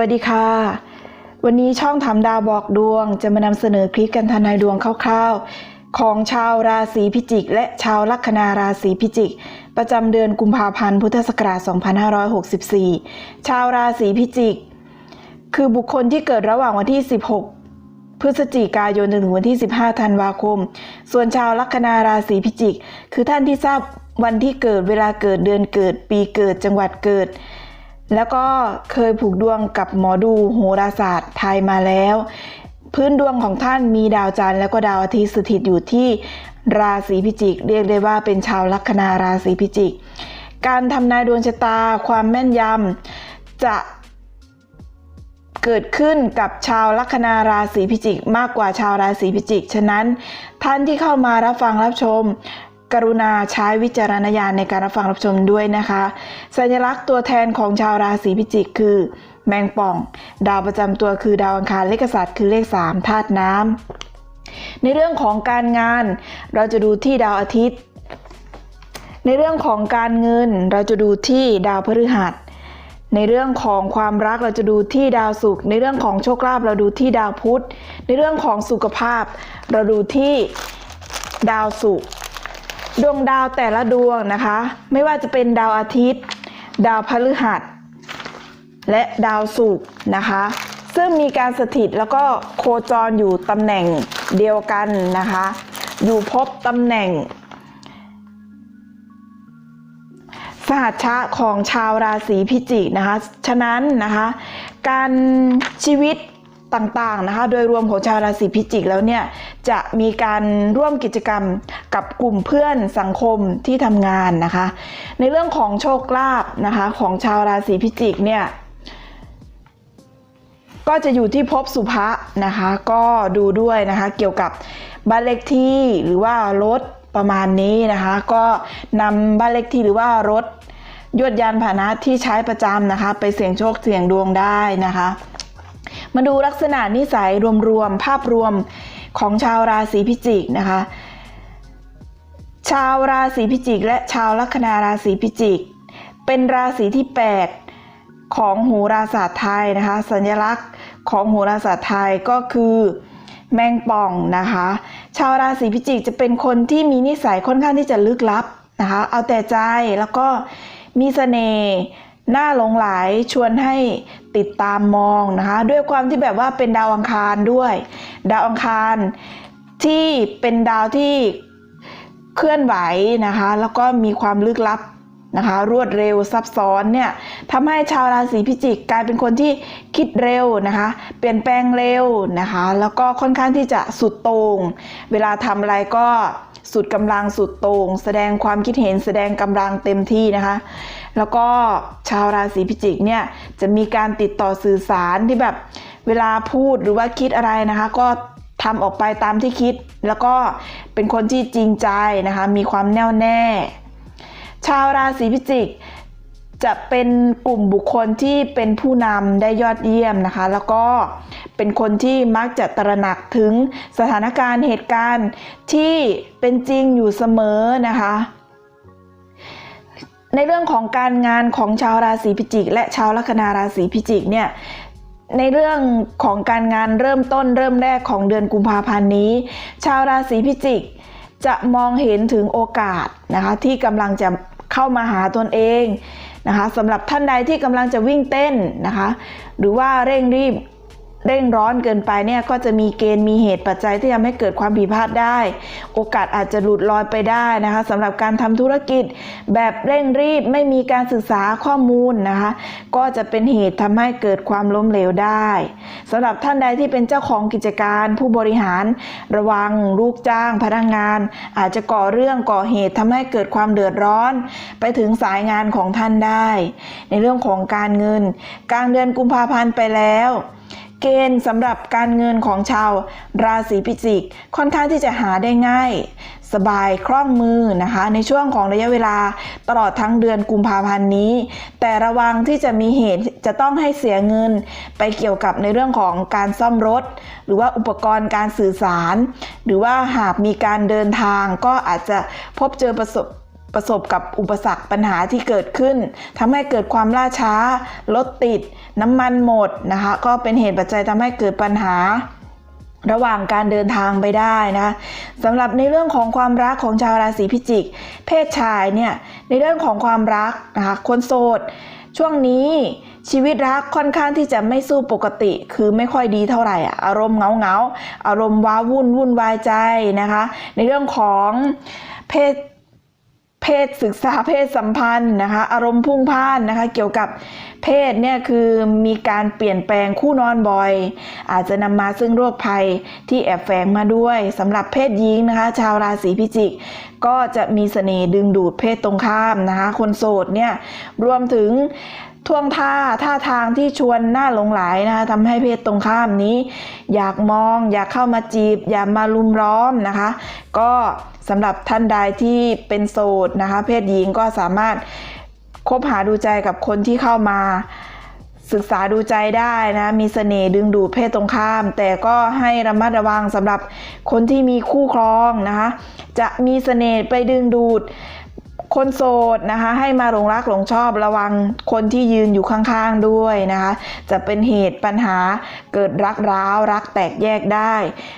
วัสดีค่ะ วันนี้ช่องทำดาวบอกดวง จะมานำเสนอคลิปกันทนายดวงคร่าวๆ ของชาวราศีพิจิก และชาวลัคนาราศีพิจิก ประจำเดือนกุมภาพันธ์พุทธศักราช 2564 ชาวราศีพิจิก คือบุคคลที่เกิดระหว่างวันที่ 16พฤศจิกายนจนถึงวันที่ 15 ธันวาคม ส่วนชาวลัคนาราศีพิจิก คือท่านที่ทราบวันที่เกิดเวลาเกิดเดือนเกิด ปีเกิดจังหวัดเกิด แล้วก็เคยผูกดวงกับหมอดูโหราศาสตร์ไทยมาแล้ว พื้นดวงของท่านมีดาวจันทร์แล้วก็ดาวอาทิตย์สถิตอยู่ที่ราศีพิจิก เรียกได้ว่าเป็นชาวลัคนาราศีพิจิก การทำนายดวงชะตาความแม่นยำจะเกิดขึ้นกับชาวลัคนาราศีพิจิก มากกว่าชาวราศีพิจิก ฉะนั้นท่านที่เข้ามารับฟังรับชม กรุณาใช้วิจารณญาณในการรับฟังรับชมด้วยนะคะ สัญลักษณ์ตัวแทนของชาวราศีพิจิกคือ แมงป่อง ดาวประจำตัวคือดาวอังคารเลขกษัตร์คือเลข3ธาตุน้ำในเรื่องของการงาน เราจะดูที่ดาวอาทิตย์ ในเรื่องของการเงินเราจะดูที่ดาวพฤหัสในเรื่องของความรักเราจะดูที่ดาวศุกร์ในเรื่องของโชคลาภเราดูที่ดาวพุธในเรื่องของสุขภาพ เราดูที่ดาวศุกร์ ดวงดาวแต่ละดวงนะคะ ไม่ว่าจะเป็นดาวอาทิตย์ ดาวพฤหัส และดาวศุกร์นะคะ ซึ่งมีการสถิตแล้วก็โคจรอยู่ตำแหน่งเดียวกันนะคะ อยู่พบตำแหน่งสหัชชะของชาวราศีพิจิกนะคะ ฉะนั้นนะคะ การชีวิต ต่างๆนะคะ โดยรวมของชาวราศีพิจิกแล้วเนี่ยจะมีการร่วมกิจกรรมกับกลุ่มเพื่อนสังคมที่ทำงานนะคะ ในเรื่องของโชคลาภนะคะของชาวราศีพิจิกเนี่ยก็จะอยู่ที่ภพสุภะนะคะ ก็ดูด้วยนะคะเกี่ยวกับบ้านเลขที่หรือว่ารถประมาณนี้นะคะ ก็นำบ้านเลขที่หรือว่ารถยวดยานพาหนะที่ใช้ประจำนะคะ ไปเสี่ยงโชคเสี่ยงดวงได้นะคะ มาดูลักษณะนิสัยรวมๆภาพรวมของชาวราศีพิจิกนะคะ ชาวราศีพิจิก และชาวลัคนาราศีพิจิก เป็นราศีที่ 8 ของโหราศาสตร์ไทยนะคะ สัญลักษณ์ของโหราศาสตร์ไทยก็คือแมงป่องนะคะ ชาวราศีพิจิกจะเป็นคนที่มีนิสัยค่อนข้างที่จะลึกลับนะคะ เอาแต่ใจแล้วก็มีเสน่ห์ น่าหลงไหลชวนให้ติดตามมองนะคะ ด้วยความที่แบบว่าเป็นดาวอังคารด้วย ดาวอังคารที่เป็นดาวที่เคลื่อนไหวนะคะ แล้วก็มีความลึกลับนะคะ รวดเร็วซับซ้อนเนี่ยทำให้ชาวราศีพิจิกกลายเป็นคนที่คิดเร็วนะคะ เปลี่ยนแปลงเร็วนะคะ แล้วก็ค่อนข้างที่จะสุดโต่งเวลาทำอะไรก็ สุดกำลังสุดโต่งแสดงความคิดเห็นแสดงกำลังเต็มที่นะคะ แล้วก็ชาวราศีพิจิกเนี่ยจะมีการติดต่อสื่อสารที่แบบเวลาพูดหรือว่าคิดอะไรนะคะ ก็ทำออกไปตามที่คิด แล้วก็เป็นคนที่จริงใจนะคะ มีความแน่วแน่ ชาวราศีพิจิก จะเป็นกลุ่มบุคคลที่เป็นผู้นำได้ยอดเยี่ยมนะคะ แล้วก็เป็นคนที่มักจะตระหนักถึงสถานการณ์เหตุการณ์ที่เป็นจริงอยู่เสมอนะคะในเรื่องของการงานของชาวราศีพิจิก และชาวลัคนาราศีพิจิกเนี่ยในเรื่องของการงานเริ่มต้นเริ่มแรกของเดือนกุมภาพันธ์นี้ ชาวราศีพิจิก จะมองเห็นถึงโอกาสนะคะที่กำลังจะเข้ามาหาตนเอง นะคะสำหรับท่านใดที่กำลังจะวิ่งเต้นนะคะ หรือว่าเร่งรีบ เร่งร้อนเกินไปเนี่ยก็จะมีเกณฑ์มีเหตุปัจจัยที่ทำให้เกิดความผิดพลาดได้ โอกาสอาจจะหลุดลอยไปได้นะคะสำหรับการทำธุรกิจแบบเร่งรีบไม่มีการศึกษาข้อมูลนะคะ ก็จะเป็นเหตุทำให้เกิดความล้มเหลวได้สำหรับท่านใดที่เป็นเจ้าของกิจการผู้บริหาร ระวังลูกจ้าง พนักงงาน อาจจะก่อเรื่องก่อเหตุทำให้เกิดความเดือดร้อน ไปถึงสายงานของท่านได้ ในเรื่องของการเงิน กลางเดือนกุมภาพันธ์ไปแล้ว เกณฑ์สำหรับการเงินของชาวราศีพิจิก ค่อนข้างที่จะหาได้ง่าย สบายคล่องมือนะคะ ในช่วงของระยะเวลาตลอดทั้งเดือนกุมภาพันธ์นี้ แต่ระวังที่จะมีเหตุจะต้องให้เสียเงิน ไปเกี่ยวกับในเรื่องของการซ่อมรถ หรือว่าอุปกรณ์การสื่อสาร หรือว่าหากมีการเดินทางก็อาจจะพบเจอประสบ ประสบกับอุปสรรคปัญหาที่เกิดขึ้นทำให้เกิดความล่าช้า รถติด น้ำมันหมดนะคะ ก็เป็นเหตุปัจจัยทำให้เกิดปัญหาระหว่างการเดินทางไปได้นะสำหรับในเรื่องของความรักของชาวราศีพิจิก เพศชายเนี่ยในเรื่องของความรักนะคะคนโสด ช่วงนี้ชีวิตรักค่อนข้างที่จะไม่สู้ปกติ คือไม่ค่อยดีเท่าไหร่อารมณ์เงาเงาอารมณ์ว้าวุ่นวุ่นวายใจนะคะ ในเรื่องของเพศ เพศศึกษาเพศสัมพันธ์นะคะ อารมณ์พุ่งพ่านนะคะ เกี่ยวกับเพศเนี่ยคือมีการเปลี่ยนแปลงคู่นอนบ่อย อาจจะนำมาซึ่งโรคภัยที่แอบแฝงมาด้วยสำหรับเพศหญิงนะคะ ชาวราศีพิจิก ก็จะมีเสน่ห์ดึงดูดเพศตรงข้ามนะคะ คนโสดเนี่ยรวมถึงท่วงท่าท่าทางที่ชวนน่าหลงไหลนะคะทำให้เพศตรงข้ามนี้ อยากมอง อยากเข้ามาจีบ อยากมาลุมล้อมนะคะ ก็ สำหรับท่านใดที่เป็นโสดนะคะ เพศหญิงก็สามารถคบหาดูใจกับคนที่เข้ามาศึกษาดูใจได้นะ มีเสน่ห์ดึงดูดเพศตรงข้าม แต่ก็ให้ระมัดระวังสำหรับคนที่มีคู่ครองนะคะ จะมีเสน่ห์ไปดึงดูดคนโสดนะคะ ให้มาหลงรักหลงชอบระวังคนที่ยืนอยู่ข้างๆด้วยนะคะ จะเป็นเหตุปัญหาเกิดรักร้าวรักแตกแยกได้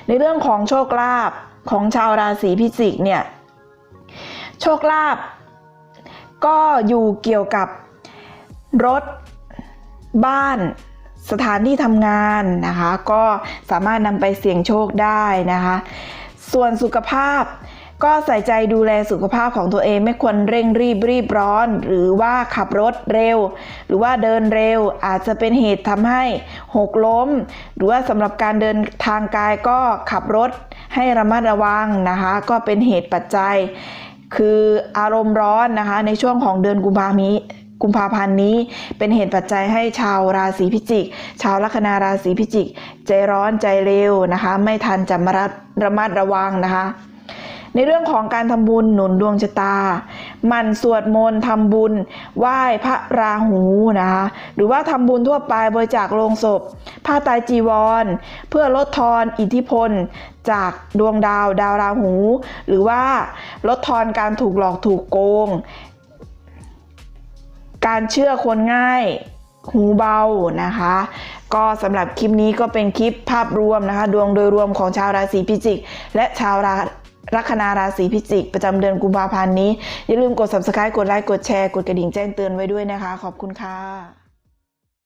ในเรื่องของโชคลาภ ของชาวราศีพิจิกเนี่ยโชคลาภก็อยู่เกี่ยวกับรถบ้านสถานที่ทำงานนะคะ ก็สามารถนำไปเสี่ยงโชคได้นะคะ ส่วนสุขภาพก็ใส่ใจดูแลสุขภาพของตัวเองไม่ควรเร่งรีบรีบร้อน หรือว่าขับรถเร็ว หรือว่าเดินเร็วอาจจะเป็นเหตุทำให้หกล้ม หรือว่าสำหรับการเดินทางกายก็ขับรถ ให้ระมัดระวังนะคะ ก็เป็นเหตุปัจจัย คืออารมณ์ร้อนนะคะ ในช่วงของเดือนกุมภามีกุมภาพันธ์นี้เป็นเหตุปัจจัยให้ชาวราศีพิจิก ชาวลัคนาราศีพิจิก ใจร้อนใจเร็วนะคะ ไม่ทันจะมาระระมัดระวังนะคะ ในเรื่องของการทำบุญหนุนดวงชะตา มันสวดมนต์ทำบุญ ไหว้พระราหูนะคะหรือว่าทำบุญทั่วไปบริจาคโลงศพ ผ้าไตรจีวร เพื่อลดทอนอิทธิพลจากดวงดาวดาวราหู หรือว่าลดทอนการถูกหลอกถูกโกง การเชื่อคนง่ายหูเบานะคะ ก็สำหรับคลิปนี้ก็เป็นคลิปภาพรวมนะคะ ดวงโดยรวมของชาวราศีพิจิก และชาวรา ลัคนาราศีพิจิก ประจำเดือนกุมภาพันธ์นี้ อย่าลืมกด subscribe กดไลค์กดแชร์ กดกระดิ่งแจ้งเตือนไว้ด้วยนะคะ ขอบคุณค่ะ